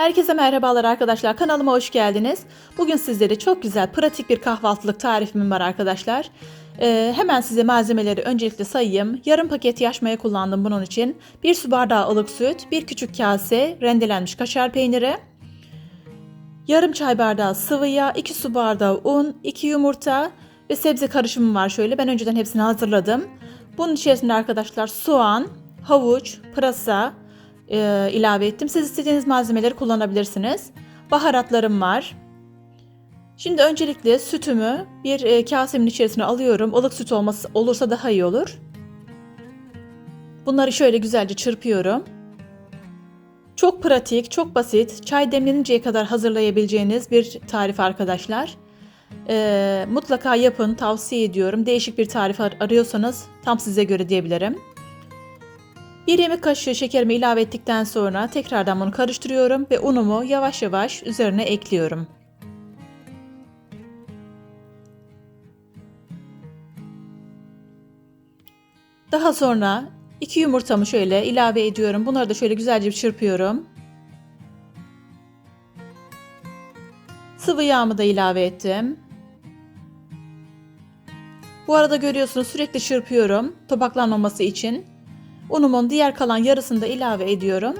Herkese merhabalar arkadaşlar. Kanalıma hoş geldiniz. Bugün sizlere çok güzel, pratik bir kahvaltılık tarifim var arkadaşlar. Ee, hemen size malzemeleri öncelikle sayayım. Yarım paket yaş maya kullandım bunun için. 1 su bardağı ılık süt, 1 küçük kase rendelenmiş kaşar peyniri, yarım çay bardağı sıvı yağ, 2 su bardağı un, 2 yumurta ve sebze karışımı var şöyle. Ben önceden hepsini hazırladım. Bunun içerisinde arkadaşlar soğan, havuç, pırasa, e, ilave ettim. Siz istediğiniz malzemeleri kullanabilirsiniz. Baharatlarım var. Şimdi öncelikle sütümü bir e, kasemin içerisine alıyorum. Ilık süt olması olursa daha iyi olur. Bunları şöyle güzelce çırpıyorum. Çok pratik, çok basit, çay demleninceye kadar hazırlayabileceğiniz bir tarif arkadaşlar. E, mutlaka yapın, tavsiye ediyorum. Değişik bir tarif ar- arıyorsanız tam size göre diyebilirim. Bir yemek kaşığı şekerimi ilave ettikten sonra tekrardan bunu karıştırıyorum ve unumu yavaş yavaş üzerine ekliyorum. Daha sonra iki yumurtamı şöyle ilave ediyorum. Bunları da şöyle güzelce bir çırpıyorum. Sıvı yağımı da ilave ettim. Bu arada görüyorsunuz sürekli çırpıyorum topaklanmaması için. Unumun diğer kalan yarısını da ilave ediyorum.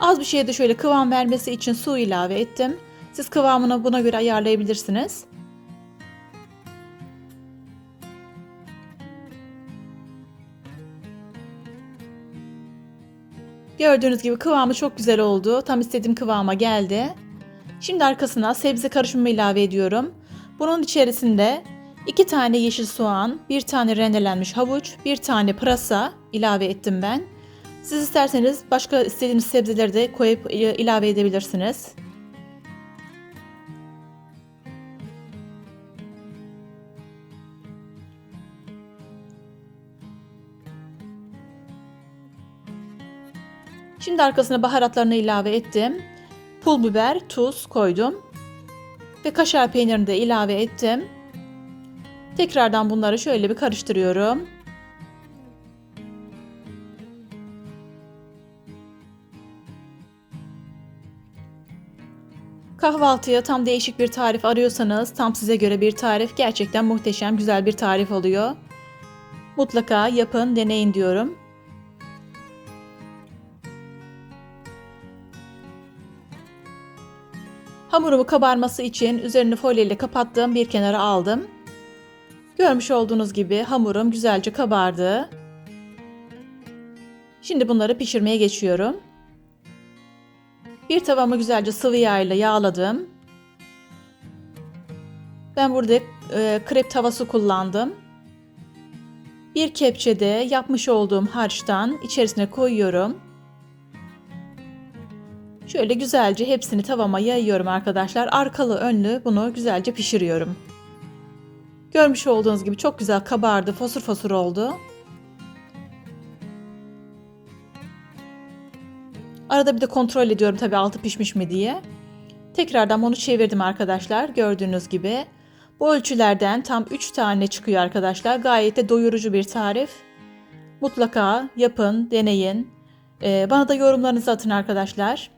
Az bir şeye de şöyle kıvam vermesi için su ilave ettim. Siz kıvamını buna göre ayarlayabilirsiniz. Gördüğünüz gibi kıvamı çok güzel oldu. Tam istediğim kıvama geldi. Şimdi arkasına sebze karışımı ilave ediyorum. Bunun içerisinde 2 tane yeşil soğan, 1 tane rendelenmiş havuç, 1 tane pırasa ilave ettim ben. Siz isterseniz başka istediğiniz sebzeleri de koyup ilave edebilirsiniz. Şimdi arkasına baharatlarını ilave ettim. Pul biber, tuz koydum. Ve kaşar peynirini de ilave ettim. Tekrardan bunları şöyle bir karıştırıyorum. Kahvaltıya tam değişik bir tarif arıyorsanız tam size göre bir tarif gerçekten muhteşem güzel bir tarif oluyor. Mutlaka yapın deneyin diyorum. Hamurumu kabarması için üzerini folyo ile kapattığım bir kenara aldım. Görmüş olduğunuz gibi hamurum güzelce kabardı. Şimdi bunları pişirmeye geçiyorum. Bir tavamı güzelce sıvı yağ ile yağladım. Ben burada e, krep tavası kullandım. Bir kepçede yapmış olduğum harçtan içerisine koyuyorum. Şöyle güzelce hepsini tavama yayıyorum arkadaşlar. Arkalı önlü bunu güzelce pişiriyorum. Görmüş olduğunuz gibi çok güzel kabardı, fosur fosur oldu. Arada bir de kontrol ediyorum tabii altı pişmiş mi diye. Tekrardan onu çevirdim arkadaşlar gördüğünüz gibi. Bu ölçülerden tam 3 tane çıkıyor arkadaşlar. Gayet de doyurucu bir tarif. Mutlaka yapın, deneyin. Ee, bana da yorumlarınızı atın arkadaşlar.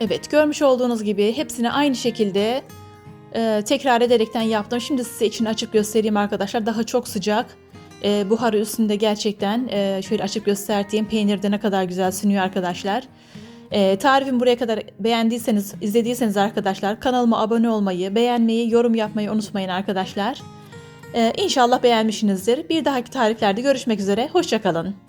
Evet görmüş olduğunuz gibi hepsini aynı şekilde e, tekrar ederekten yaptım. Şimdi size içini açıp göstereyim arkadaşlar. Daha çok sıcak. E, buharı üstünde gerçekten e, şöyle açıp göstereyim. Peynir de ne kadar güzel sünüyor arkadaşlar. E, tarifimi buraya kadar beğendiyseniz, izlediyseniz arkadaşlar kanalıma abone olmayı, beğenmeyi, yorum yapmayı unutmayın arkadaşlar. E, inşallah beğenmişsinizdir. Bir dahaki tariflerde görüşmek üzere. Hoşçakalın.